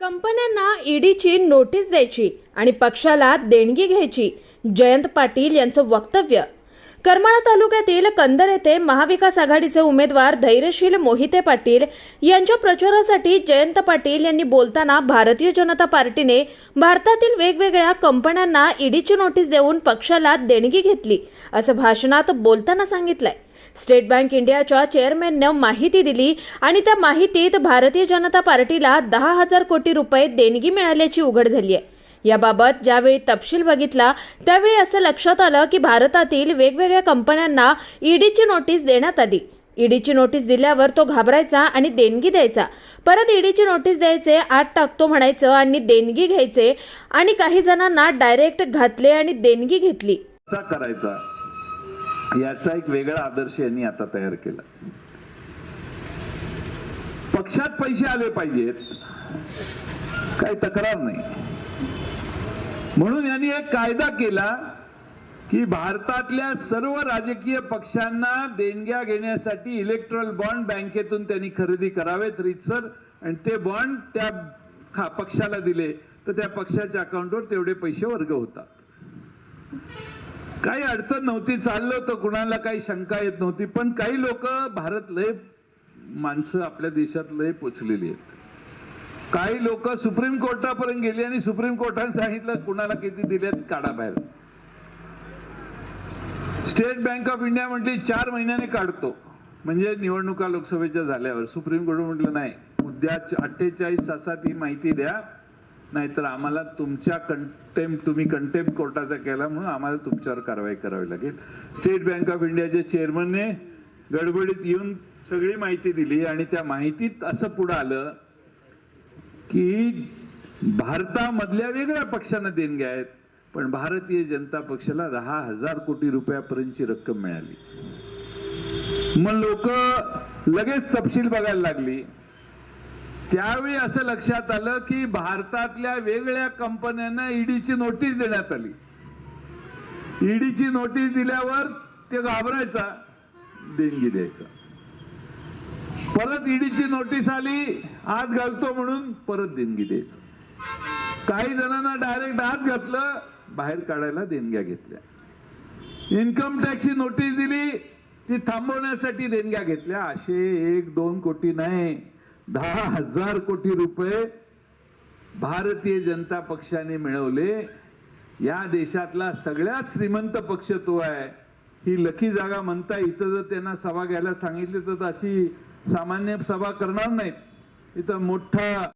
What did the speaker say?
कंपन्यांना ईडीची नोटीस द्यायची आणि पक्षाला देणगी घ्यायची जयंत पाटील यांचं वक्तव्य. करमाळा तालुक्यातील कंदर येथे महाविकास आघाडीचे उमेदवार धैर्यशील मोहिते पाटील यांच्या प्रचारासाठी जयंत पाटील यांनी बोलताना भारतीय जनता पार्टीने भारतातील वेगवेगळ्या कंपन्यांना ईडीची नोटीस देऊन पक्षाला देणगी घेतली असं भाषणात बोलताना सांगितलंय. स्टेट बँक इंडियाच्या चेअरमॅननं माहिती दिली आणि त्या माहितीत भारतीय जनता पार्टीला दहा हजार कोटी रुपये देणगी मिळाल्याची उघड झाली आहे. याबाबत ज्यावेळी तपशील बघितला त्यावेळी असं लक्षात आलं की भारतातील वेगवेगळ्या कंपन्यांना ईडीची नोटीस देण्यात आली. ईडीची नोटीस दिल्यावर तो घाबरायचा आणि देणगी द्यायचा. परत ईडीची नोटीस द्यायचे आत टाकतो म्हणायचं आणि देणगी घ्यायचे आणि काही जणांना डायरेक्ट घातले आणि देणगी घेतली. करायचा? याचा एक वेगळा आदर्श यांनी आता तयार केला. पक्षात पैसे आले पाहिजेत. काही तक्रार नाही. म्हणून यांनी एक कायदा केला की भारतातल्या सर्व राजकीय पक्षांना देणग्या घेण्यासाठी इलेक्ट्रॉल बॉन्ड बँकेतून त्यांनी खरेदी करावेत रितसर. आणि ते बॉन्ड त्या खा- पक्षाला दिले. तर त्या पक्षाच्या अकाउंटवर तेवढे पैसे वर्ग होतात. काही अडचण नव्हती चाललं होतं कुणाला काही शंका येत नव्हती पण काही लोक भारत लय माणसं आपल्या देशात लय पोचलेली आहेत. काही लोक सुप्रीम कोर्टापर्यंत गेली आणि सुप्रीम कोर्टाने सांगितलं कुणाला किती दिलेत काढा बाहेर. स्टेट बँक ऑफ इंडिया म्हटली चार महिन्याने काढतो. म्हणजे निवडणुका लोकसभेच्या झाल्यावर. सुप्रीम कोर्ट म्हटलं नाही उद्या अठ्ठेचाळीस तासात ही माहिती द्या. नाहीतर आम्हाला तुमच्या कंटेम्प तुम्ही कंटेम्प कोर्टाचा केला म्हणून आम्हाला तुमच्यावर कारवाई करावी लागेल. स्टेट बँक ऑफ इंडियाच्या चेअरमनने गडबडीत येऊन सगळी माहिती दिली आणि त्या माहितीत असं पुढं आलं की भारतामधल्या वेगळ्या पक्षांना देणग्या आहेत पण भारतीय जनता पक्षाला दहा हजार कोटी रुपयापर्यंतची रक्कम मिळाली. मग लोक लगेच तपशील बघायला लागली. त्यावेळी असं लक्षात आलं की भारतातल्या वेगळ्या कंपन्यांना ईडीची नोटीस देण्यात आली. ईडीची नोटीस दिल्यावर ते घाबरायचा देणगी द्यायचा. परत ईडीची नोटीस आली आत घालतो म्हणून परत देणगी द्यायचं. काही जणांना डायरेक्ट आत घातलं बाहेर काढायला देणग्या घेतल्या. इन्कम टॅक्सची नोटीस दिली ती थांबवण्यासाठी देणग्या घेतल्या. असे एक दोन कोटी नाही. दहा हजार कोटी रुपये भारतीय जनता पक्षाने मिळवले. या देशातला सगळ्यात श्रीमंत पक्ष तो आहे. ही लकी जागा म्हणता इथं जर त्यांना सभा घ्यायला सांगितली तर अशी सामान्य सभा करणार नाहीत. इथं मोठा